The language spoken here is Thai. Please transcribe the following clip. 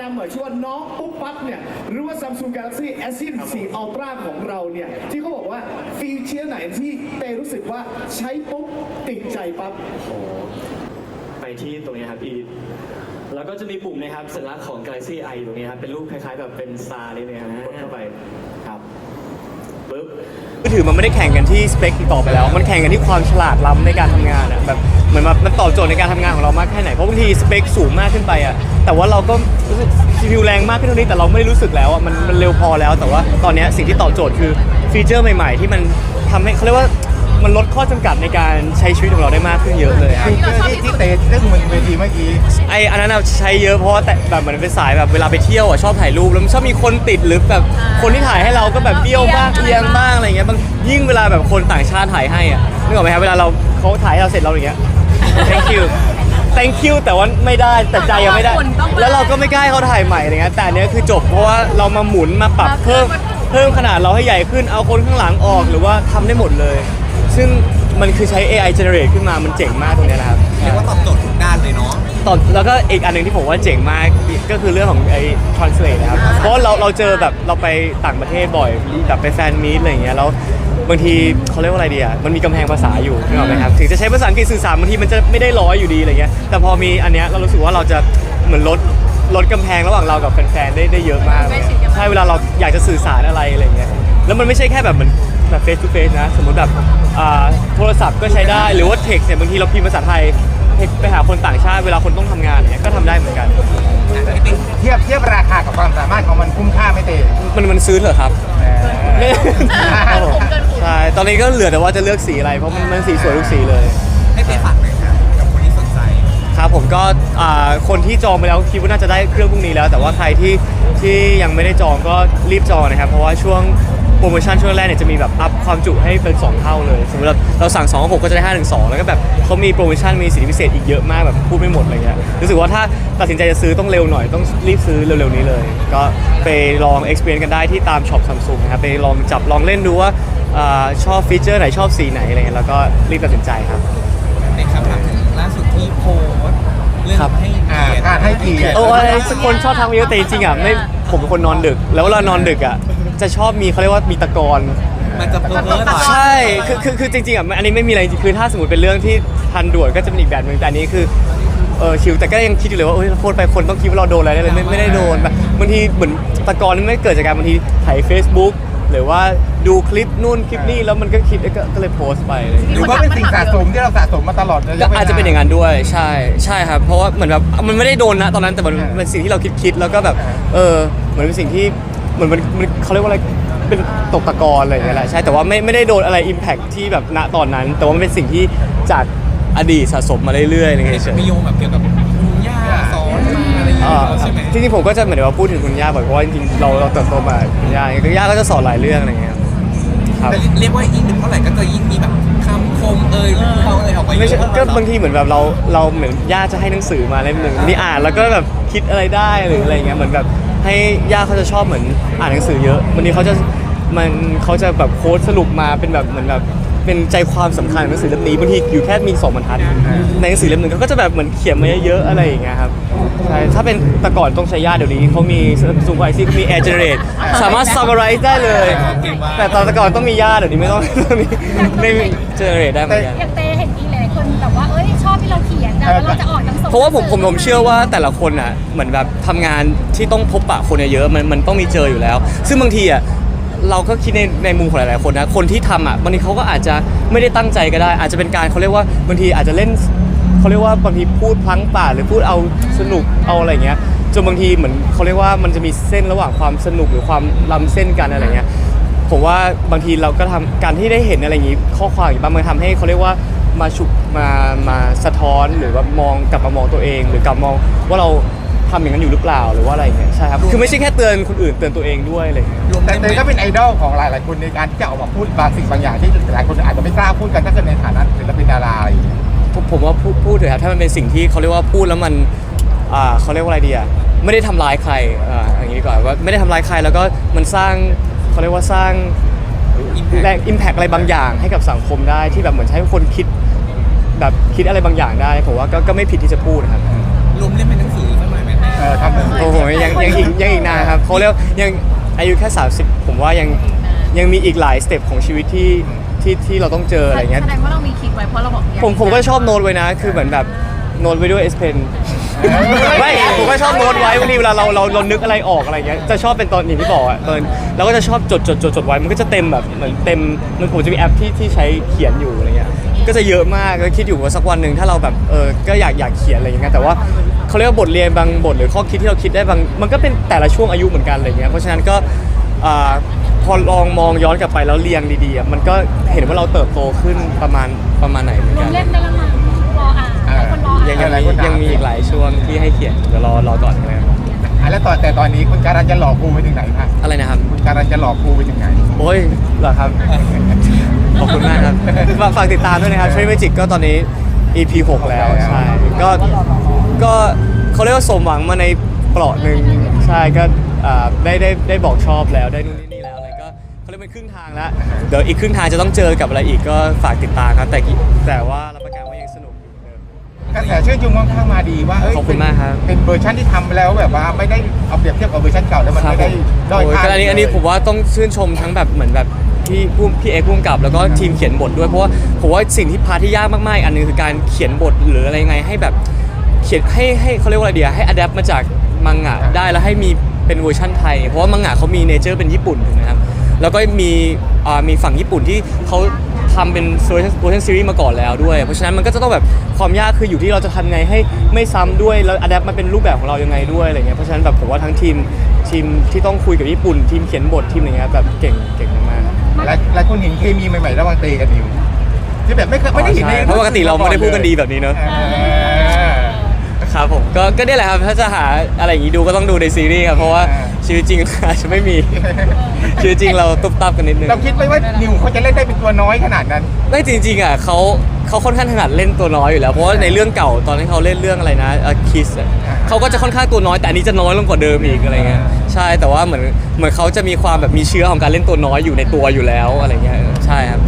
นำหน่อยชื่อว่าน้องปุ๊บปั๊บเนี่ยหรือว่า Samsung Galaxy S24 Ultra ของเราเนี่ยที่เขาบอกว่าฟีเจอร์ไหนที่เตรู้สึกว่าใช้ปุ๊บติดใจปั๊บไปที่ตรงนี้ครับอีแล้วก็จะมีปุ่มนะครับสัญลักษณ์ของ Galaxy i ตรงนี้ครับเป็นรูปคล้ายๆแบบเป็นสตาร์เลยนะครับกดเข้าไปครับ ปึ๊บมือถือมันไม่ได้แข่งกันที่สเปคอีกต่อไปแล้ว มันแข่งกันที่ความฉลาดล้ำในการทำงานอะแบบเหมือนแบบมันตอบโจทย์ในการทำงานของเรามากแค่ไหนเพราะบางทีสเปคสูงมากขึ้นไปอะแต่ว่าเราก็รู้สึก CPU แรงมากขึ้นเท่านี้แต่เราไม่ได้รู้สึกแล้วอะมันมันเร็วพอแล้ว แต่ว่าตอนนี้สิ่งที่ตอบโจทย์คือฟีเจอร์ใหม่ ๆ ที่มันทำให้เขาเรียกว่า มันลดข้อจำกัดในการใช้ชีวิตของเราได้มากขึ้นเยอะเลยอะฟีเจอร์ที่ที่เตะเรื่องมึงเวทีเมื่อกี้ไออันนั้นเราใช้เยอะเพราะว่าแต่แบบเหมือนเป็นสายแบบเวลาไปเที่ยวอะชอบถ่ายรูปแล้วมันชอบมีคนติดหรือแบบคนที่ถ่ายให้เราก็แบบเบี้ยวบ้างเอีเอียยงงบ้างอะไรเงี้ยบางยิ่งเวลาแบบคนต่างชาติถ่ายให้อะนึกออกไหมครับเวลาเราเขาถ่ายให้เราเสร็จเราอย่างเงี้ย thank you thank you แต่ว่าไม่ได้แต่ใจยังไม่ได้ แล้วเราก็ไม่กล้าให้เขาถ่ายใหม่อะไรเงี้ยแต่อันเนี้ยคือจบเพราะว่าเรามาหมุนมาปรับเพิ่มเพิ่มขนาดเราให้ใหญ่ขึ้นเอาคนข้างหลังออกหรือว่าทำได้หมดเลย ซึ่งมันคือใช้ AI generate ขึ้นมามันเจ๋งมากตรงเนี้ยนะครับ เรียกว่าตอบโจทย์ทุกด้านเลยเนาะ ตอนแล้วก็อีกอันหนึ่งที่ผมว่าเจ๋งมากก็คือเรื่องของไอ้ translate นะครับ เพราะว่าเราเราเจอแบบเราไปต่างประเทศบ่อยแบบไปแฟนมีตอะไรอย่างเงี้ยแล้วบางทีเขาเรียกว่าอะไรดีอะมันมีกำแพงภาษาอยู่นึกออกไหมครับถึงจะใช้ภาษาอังกฤษสื่อสารบางทีมันจะไม่ได้ร้อยอยู่ดีอะไรเงี้ยแต่พอมีอันเนี้ยเรารู้สึกว่าเราจะเหมือนลดลดกำแพงระหว่างเรากับแฟนๆได้ได้เยอะมากเลยใช่เวลาเราอยากจะสื่อสารอะไรอะไรเงี้ยแล้วมันไม่ใช่แค่แบบเหมือน แบบ face to face นะ สมมติแบบอ่าโทรศัพท์ก็ใช้ได้หรือว่า text เนี่ยบางทีเราพิมพ์ภาษาไทยไปหาคนต่างชาติเวลาคนต้องทำงานเนี่ยก็ทำได้เหมือนกัน เทียบเทียบราคากับความสามารถของมันคุ้มค่าไหม่เตะมันมันซื้อเหรอครับแหมครับผมใช่ตอนนี้ก็เหลือแต่ว่าจะเลือกสีอะไร เพราะมันมันสีสวยทุกสีเลย ให้ไปฝากหน่อยครับกับคนที่สนใจ ครับผมก็อ่าคนที่จองไปแล้วคิดว่าน่าจะได้เครื่องพรุ่งนี้แล้ว แต่ว่าใครที่ที่ยังไม่ได้จองก็รีบจองนะครับ เพราะว่าช่วงโป รโมชั่นช่วงแรกเนี่ยจะมีแบบอัพความจุให้เป็น 2 เท่าเลย สมมติเราเราสั่ง2 6 ก็จะได้5ถึง2แล้วก็แบบเขามีโปรโมชั่นมีสิทธิพิเศษอีกเยอะมากแบบพูดไม่หมดอะไรเงี้ยรู้สึกว่าถ้าตัดสินใจจะซื้อต้องเร็วหน่อยต้องรีบซื้อเร็วๆนี้เลย ก็ไปลอง experience กันได้ที่ตามช็อปซัมซุงนะครับไปลองจับลองเล่นดูว่าอาชอบฟีเจอร์ไหนชอบสีไหนอะไรเงี้ยแล้วก็รีบตัดสินใจครับในคำถามถึงล่าสุดที่โพสต์เรื่องครับให้อ่าเกียรติการให้เกียรติโอ้ยคนชอบทำเยอะแต่จริงๆอะไม่ผมเป็นคนนอนดึก แล้วเวลานอนดึกอะ จะชอบมีเขาเรียกว่ามีตะกอนมันจะเพ้อเพ้อหน่อยใช่คือคือคือจริงๆอะอันนี้ไม่มีอะไรจริงคือถ้าสมมติเป็นเรื่องที่ทันด่วนก็จะเป็นอีกแบบหนึงแต่อันนี้คือเออชิวแต่ก็ยังคิดอยู่เลยว่าเอ้ยเราโพสต์ไปคนต้องคิดว่าเราโดนอะไรได้เลยไม่ไม่ได้โดนแบบบางทีเหมือนตะกอนนี่ไม่เกิดจากการบางทีถ่าย Facebook หรือว่าดูคลิปนู่นคลิปนี่แล้วมันก็คิดก็ก็เลยโพสต์ไปอะไรอย่างเลย หรือว่าเป็นสิ่งสะสมที่เราสะสมมาตลอดระยก็วลอาจจะเป็นอย่างนั้นด้วยใช่ใช่ครับเพราะว่าเหมือนแบบมันไม่ได้โดนนะตอนนั้นแต่มันเป็นสิ่งที่เราคิดคิดแล้วก็แบบเออเหมือนเป็นสิ่งที่ เหมือนมันมันเขาเรียกว่าอะไรเป็นตกตะกอนอะไรอย่างเงี้ยแหละใช่แต่ว่าไม่ไม่ได้โดนอะไรอิมแพคที่แบบณตอนนั้น แต่ว่ามันเป็นสิ่งที่จากอดีตสะสมมาเรื่อยๆอะไรอย่างเงี้ยเฉย มีโยงแบบเกี่ยวกับคุณย่าสอนมาอะไรอย่างอ่าเงี้ยใช่ไหมจริงๆผมก็จะเหมือนว่าพูดถึงคุณย่าบ่อยเพราะว่าจริงๆเราเราเติบโตมากับคุณย่าอย่างเงี้ยคุณย่าก็จะสอนหลายเรื่องอะไรอย่างเงี้ยครับแต่เรียกว่ายิ่งดึกเท่าไหร่ก็จะยิ่งมีแบบคำคมเอ่ยเขาเอ่ยออกมาเยไม่ใช่อะก็บางทีเหมือนแบบเราเราเหมือนย่าจะให้หนังสือมาเล่มหนึ่งนี่อ่านแล้วก็แบบคิดอะไรได้หรืออะไรเงี้ยเหมือนแบบ ให้ย่าเขาจะชอบเหมือนอ่านหนังสือเยอะวันนี้เขาจะมันเขาจะแบบโค้ดสรุปมาเป็นแบบเหมือนแบบเป็นใจความสำคัญของหนังสือเล่มนี้บางทีอยู่แค่มีสองบรรทัดในหนังสือเล่มหนึ่งเขาก็จะแบบเหมือนเขียนมาเยอะๆอะไรอย่างเงี้ยครับใช่ถ้าเป็นแต่ก่อนต้องใช้ย่าเดี๋ยวนี้เขามีซูมไอซี่มี Air Generate สามารถ summarize ได้เลย แต่ตอนแต่ก่อนต้องมีย่าเดี๋ยวนี้ไม่ต้องไม่มี generate ได้เหมือนกัน อ้ยชอบที่เราเขียนนะแล้วเราจะออกหนังสือเพราะว่าผมผมผมเชื่อว่าแต่ละคนอะเหมือนแบบทำงานที่ต้องพบปะคนเยอะๆมันมันต้องมีเจออยู่แล้ว ซึ่งบางทีอะเราก็คิดในในมุมของหลายๆคนนะคนที่ทำอะบางทีเขาก็อาจจะไม่ได้ตั้งใจก็ได้ อาจจะเป็นการเขาเรียกว่าบางทีอาจจะเล่นเขาเรียกว่าบางทีพูดพลั้งปากหรือพูดเอาสนุกเอาอะไรเงี้ยจนบางทีเหมือนเขาเรียกว่ามันจะมีเส้นระหว่างความสนุกหรือความล้ำเส้นกันอะไรเงี้ย ผมว่าบางทีเราก็ทำการที่ได้เห็นอะไรอย่างนี้ข้อความอย่างนี้บ้างมันทำให้เขาเรียกว่า มาฉุกมามาสะท้อนหรือว่ามองกลับมามองตัวเอง หรือกลับมองว่าเราทำอย่างนั้นอยู่หรือเปล่าหรือว่าอะไรอย่างเงี้ยใช่ครับคือไม่ใช่แค่เตือนคนอื่นเตือนตัวเองด้วยอะไรอย่างเงี้ย รวมแต่ได้เตไหมก็เป็นไอดอลของหลายๆคนในการที่จะออกมาพูดบางสิ่งบางอย่างที่หลายคนอาจจะไม่กล้าพูดกันถ้าเกิดในฐานะศิลปินดาราอะไรอย่างเงี้ยผมผมว่าพูดพูดเถอะครับถ้ามันเป็นสิ่งที่เขาเรียกว่าพูดแล้วมันอ่าเขาเรียกว่าอะไรดีอะไม่ได้ทำร้ายใครอ่าอย่างนี้ดีกว่อนว่าไม่ได้ทำร้ายใครแล้วก็มันสร้างเขาเรียกว่าสร้าง Impact แรงอิมแพกอะไรบางอย่างให้กับสังคมได้ที่แบบเหมือนให้คนคิด แบบคิดอะไรบางอย่างได้ผมว่าก็ก็ไม่ผิดที่จะพูดนะครับรวมเล่มเป็นหนังสือสักหน่อยไหมแม่เออทำเลยโอ้โหยังยังอีกยังอีกนานครับเขาเรียกยังอายุแค่ 30 ผมว่ายังยังมีอีกหลายสเต็ปของชีวิตที่ที่ที่เราต้องเจออะไรเงี้ยแสดงว่าเรามีคิดไว้เพราะเราบอกอยากผมผมก็ชอบโน้ตไว้นะ คือเหมือนแบบโน้ตไว้ด้วย S Pen ไม่ผมก็ชอบโน้ตไว้บางทีเวลาเราเราเรานึกอะไรออกอะไรเงี้ยจะชอบเป็นตอนอย่างที่บอกอะตอนเราก็จะชอบจดจดจดจดไว้มันก็จะเต็มแบบเหมือนเต็มมันผมจะมีแอปที่ที่ใช้เขียนอยู่อะไรเงี้ย ก็จะเยอะมากก็คิดอยู่ว่าสักวันหนึ่งถ้าเราแบบเออก็อยากอยากเขียนอะไรอย่างเงี้ยแต่ว่าเขาเรียกว่าบทเรียนบางบทหรือข้อคิดที่เราคิดได้บางมันก็เป็นแต่ละช่วงอายุเหมือนกันอะไรเงี้ยเพราะฉะนั้นก็อ่าพอลองมองย้อนกลับไปแล้วเรียงดีๆอะมันก็เห็นว่าเราเติบโตขึ้นประมาณประมาณไหนเหมือนลกังน เล่นได้แล้วมั้งรออ่านให้คนรอยังอ่านยังมียังมีอีกหลายช่วงที่ให้เขียนเดี๋ยวรอรอก่อนนะครับอะแล้วตอนแต่ตอนนี้คุณการันจะหลอกครูไปถึงไหนคะอะไรนะครับ คุณการันจะหลอกครูไปถึงไหน โอ้ยเหรอครับ ขอบคุณมากครับฝากฝากติดตามด้วยนะครับ Trade Magic ก็ตอนนี้ EP 6 แล้วใช่ก็ก็เขาเรียกว่าสมหวังมาในเปลาะหนึ่งใช่ก็อ่าได้ได้ได้บอกชอบแล้วได้นู่นนี่นี่แล้วอะไรก็เขาเรียกเป็นครึ่งทางแล้วเดี๋ยวอีกครึ่งทางจะต้องเจอกับอะไรอีกก็ฝากติดตามครับแต่กี่แต่ว่า ระแสชื่นชมค่อนข้างมาดีว่าเอ้ยขอบคุณมากครับ เป็นเวอร์ชันที่ทำแล้วแบบว่าไม่ได้เอาเปรียบเทียบกับเวอร์ชันเก่าแล้วมันครับไม่ได้ผมด้อยโอ้ยค่า ก็อันนี้อันนี้ผมว่าต้องชื่นชมทั้งแบบเหมือนแบบพี่ผู้พี่เอกผู้กำกับแล้วก็ทีมเขียนบทด้วยเพราะว่าผมว่าสิ่งที่พาร์ทที่ยากมากๆอีกอันหนึงคือการเขียนบทหรืออะไรยังไงให้แบบเขียนให้ให้เขาเรียกว่าอะไรเดียให้อัดแอปมาจากมังงะได้แล้วให้มีเป็นเวอร์ชั่นไทย เพราะว่ามังงะเขามีเนเจอร์เป็นญี่ปุ่นถูกไหมครับแล้วก็มีอ่ามีฝั่งญี่ปุ่นที่เขา ทำเป็นเวอร์ชันเวอร์ชันซีรีส์มาก่อนแล้วด้วย เพราะฉะนั้นมันก็จะต้องแบบความยากคืออยู่ที่เราจะทำไงให้ไม่ซ้ำด้วยแล้วอัดแอปมาเป็นรูปแบบของเรายังไงด้วยอะไรเงี้ยเพราะฉะนั้นแบบผมว่าทั้งทีมทีมที่ต้องคุยกับญี่ปุ่น ทีมเขียนบททีมอะไรเงี้ยแบบเก่งเก่งมากๆและและคุณเห็นเคมีใหม่ๆระหว่างเตกับนิวที่แบบไม่เคยไม่ได้เห็นใน เพราะปกติเราไม่ได้พูดกันดีแบบนี้เนอะ เออ ครับผมก็ก็นี่แหละครับถ้าจะหาอะไรอย่างนี้ดูก็ต้องดูในซีรีส์ครับเพราะว่าอ่าชีวิตจริงอาจจะไม่มี ชีวิตจริงเราตุ๊บตับกันนิดนึงเราคิดไหมว่านิวเขาจะเล่นได้เป็นตัวน้อยขนาดนั้น ไม่จริงๆอะเขาเขาค่อนข้างถนัดเล่นตัวน้อยอยู่แล้วเพราะว่าในเรื่องเก่าตอนที่เขาเล่นเรื่องอะไรนะคิสเขาก็จะค่อนข้างตัวน้อย แต่อันนี้จะน้อยลงกว่าเดิมอีกอะไรเงี้ยใช่แต่ว่าเหมือนเหมือนเขาจะมีความแบบมีเชื้อของการเล่นตัวน้อยอยู่ในตัวอยู่แล้วอะไรเงี้ยใช่ครับ